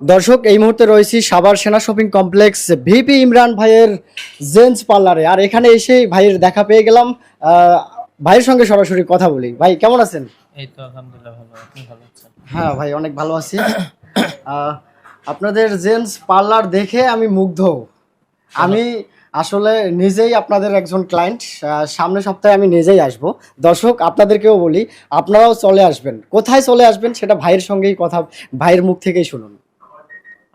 দর্শক এই মুহূর্তে রয়েছি সাবার সেনা শপিং কমপ্লেক্স ভিপি ইমরান ভাইয়ের জেন্টস পার্লারে। আর এখানে এসে ভাইয়ের দেখা পেয়ে গেলাম। ভাইয়ের সঙ্গে সরাসরি কথা বলি। ভাই কেমন আছেন? এই তো আলহামদুলিল্লাহ ভালো আপনি ভালো আছেন? হ্যাঁ ভাই অনেক ভালো আছি। আপনাদের জেন্টস পার্লার দেখে আমি মুগ্ধ। আমি আসলে নিজেই আপনাদের একজন ক্লায়েন্ট। সামনের সপ্তাহে আমি নিজেই আসব। দর্শক আপনাদেরকেও বলি আপনারাও চলে আসবেন। কোথায় চলে আসবেন সেটা ভাইয়ের সঙ্গেই কথা ভাইয়ের মুখ থেকেই শুনুন।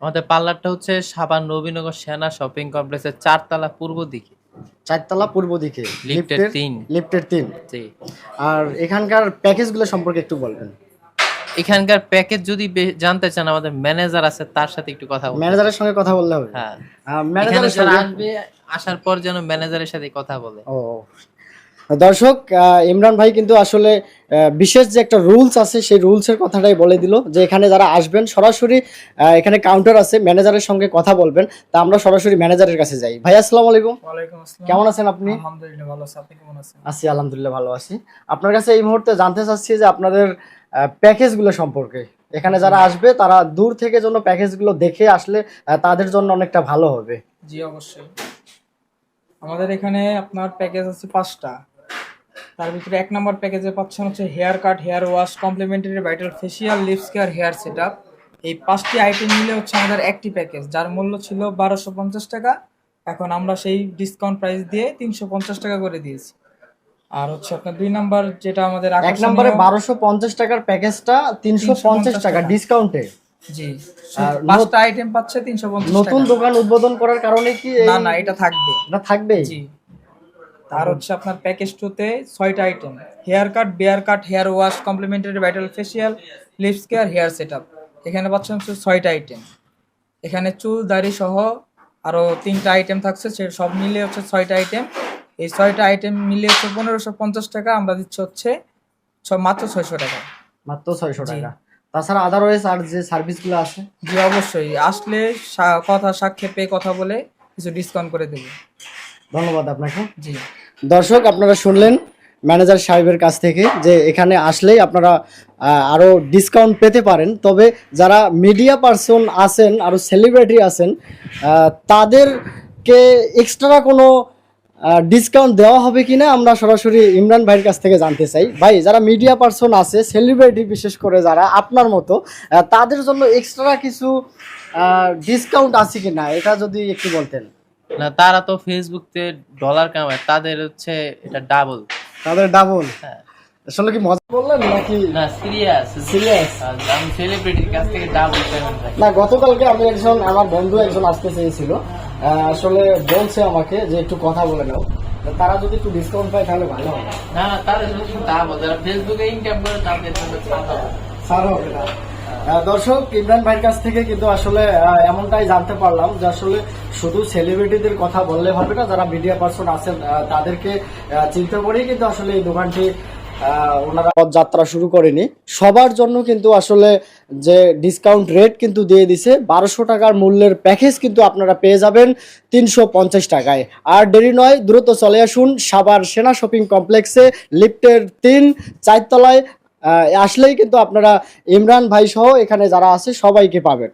আমাদের পার্লারটা হচ্ছে সাবান নবীনগর সেনা শপিং কমপ্লেক্সের চারতলা পূর্ব দিকে। চারতলা পূর্ব দিকে। লিফটের তিন। লিফটের তিন। জি। আর এখানকার প্যাকেজগুলো সম্পর্কে একটু বলবেন। এখানকার প্যাকেজ যদি জানতে চান আমাদের ম্যানেজার আছে তার সাথে একটু কথা বলতে ম্যানেজারের সঙ্গে কথা বললে হবে। হ্যাঁ। ম্যানেজারের সঙ্গে আসবে আসার পর যেন ম্যানেজারের সাথে কথা বলে। ও দর্শক ইমরান ভাই কিন্তু আসলে বিশেষ যে একটা রুলস আছে সেই রুলসের কথাটাই বলে দিল যে এখানে যারা আসবেন সরাসরি এখানে কাউন্টার আছে ম্যানেজারের সঙ্গে কথা বলবেন। তা আমরা সরাসরি ম্যানেজারের কাছে যাই। ভাই আসসালামু আলাইকুম। কেমন আছেন আপনি? আলহামদুলিল্লাহ ভালো আছি। আপনি কেমন আছেন? আছি আলহামদুলিল্লাহ ভালো আছি। আপনার কাছে এই মুহূর্তে জানতে চাচ্ছি যে আপনাদের প্যাকেজগুলো সম্পর্কে। এখানে যারা আসবে তারা দূর থেকে জন্য প্যাকেজগুলো দেখে আসলে তাদের জন্য অনেকটা ভালো হবে। জি অবশ্যই। আমাদের এখানে আপনার প্যাকেজ আছে পাঁচটা। তার ভিতরে এক নম্বর প্যাকেজে পাচ্ছেন হচ্ছে hair cut hair wash complimentary vital facial lips care hair set এই পাঁচটি আইটেম মিলে হচ্ছে আমাদের একটি প্যাকেজ যার মূল্য ছিল বারোশো পঞ্চাশ টাকা। এখন আমরা সেই ডিসকাউন্ট প্রাইস দিয়ে তিনশো পঞ্চাশ টাকা করে দিয়েছি। আর হচ্ছে আপনার দুই নাম্বার যেটা আমাদের এক নম্বরে বারোশো পঞ্চাশ টাকার প্যাকেজটা তিনশো পঞ্চাশ টাকা। ডিসকাউন্টে জি। আর পাঁচটা আইটেম পাচ্ছে তিনশো পঞ্চাশ নতুন দোকান উদ্বোধন করার কারণে কি না না এটা থাকবে। এটা থাকবে জি। আর হচ্ছে আপনার প্যাকেজ টুতে ছয়টা item hair cut beard cut hair wash complimentary vital facial lips care hair set up এখানে পাচ্ছেন হচ্ছে ছয়টা আইটেম এখানে চুল দাড়ি সহ আরও তিনটা আইটেম থাকছে সে সব মিলে হচ্ছে ছয়টা আইটেম এই ছয়টা আইটেম মিলে হচ্ছে পনেরোশো পঞ্চাশ টাকা আমরা দিচ্ছি হচ্ছে মাত্র ছয়শো টাকা। মাত্র ছয়শো টাকা। তাছাড়া আদারওয়াইজ আর যে সার্ভিসগুলো আছে জি অবশ্যই। আসলে কথা সাক্ষেপে কথা বলে কিছু ডিসকাউন্ট করে দেবো। ধন্যবাদ আপনাকে। জি। দর্শক, আপনারা শুনলেন ম্যানেজার সাহেবের কাছ থেকে যে এখানে আসলেই আপনারা আরও ডিসকাউন্ট পেতে পারেন। তবে যারা মিডিয়া পার্সন আছেন, আরও সেলিব্রিটি আছেন তাদেরকে এক্সট্রা কোনো ডিসকাউন্ট দেওয়া হবে কি না আমরা সরাসরি ইমরান ভাইয়ের কাছ থেকে জানতে চাই। ভাই, যারা মিডিয়া পার্সন আছে সেলিব্রিটি বিশেষ করে যারা, আপনার মতো তাদের জন্য এক্সট্রা কিছু ডিসকাউন্ট আছে কি না এটা যদি একটু বলতেন। না তারা তো ফেসবুকতে ডলার কামায় তাদের হচ্ছে এটা ডাবল তাদের ডাবল হ্যাঁ। আসলে কি মজা বললেন নাকি? না সিরিয়াস সিরিয়াস আমি সেলিব্রিটির কাছ থেকে ডাবল পেমেন্ট না গতকালকে আমি একজন আমার বন্ধু একজন আসতে চেয়েছিল। আসলে বলছে আমাকে যে একটু কথা বলে নাও। তারা যদি একটু ডিসকাউন্ট পায় তাহলে ভালো হবে। না না জন্য কিন্তু ডাবল যারা ফেসবুকে ইনকাম করে তাদের জন্য। ছাড় হবে না। দর্শক, ইমরান ভাইয়ের কাছ থেকে কিন্তু আসলে এমনটাই জানতে পারলাম যে আসলে শুধু সেলিব্রিটিদের কথা বললে হবে না, যারা মিডিয়া পার্সন আছেন তাদেরকে চিন্তা করেই কিন্তু আসলে এই দোকানটি ওনারা যাত্রা শুরু করেনি। সবার জন্য কিন্তু আসলে যে ডিসকাউন্ট রেট কিন্তু দিয়ে দিছে, বারোশো টাকার মূল্যের প্যাকেজ কিন্তু আপনারা পেয়ে যাবেন তিনশো পঞ্চাশ টাকায়। আর দেরি নয়, দ্রুত চলে আসুন সাবার সেনা শপিং কমপ্লেক্সে লিফটের তিন চারতলায় আসলেই কিন্তু আপনারা ইমরান ভাই সহ এখানে যারা আছে সবাইকে পাবেন।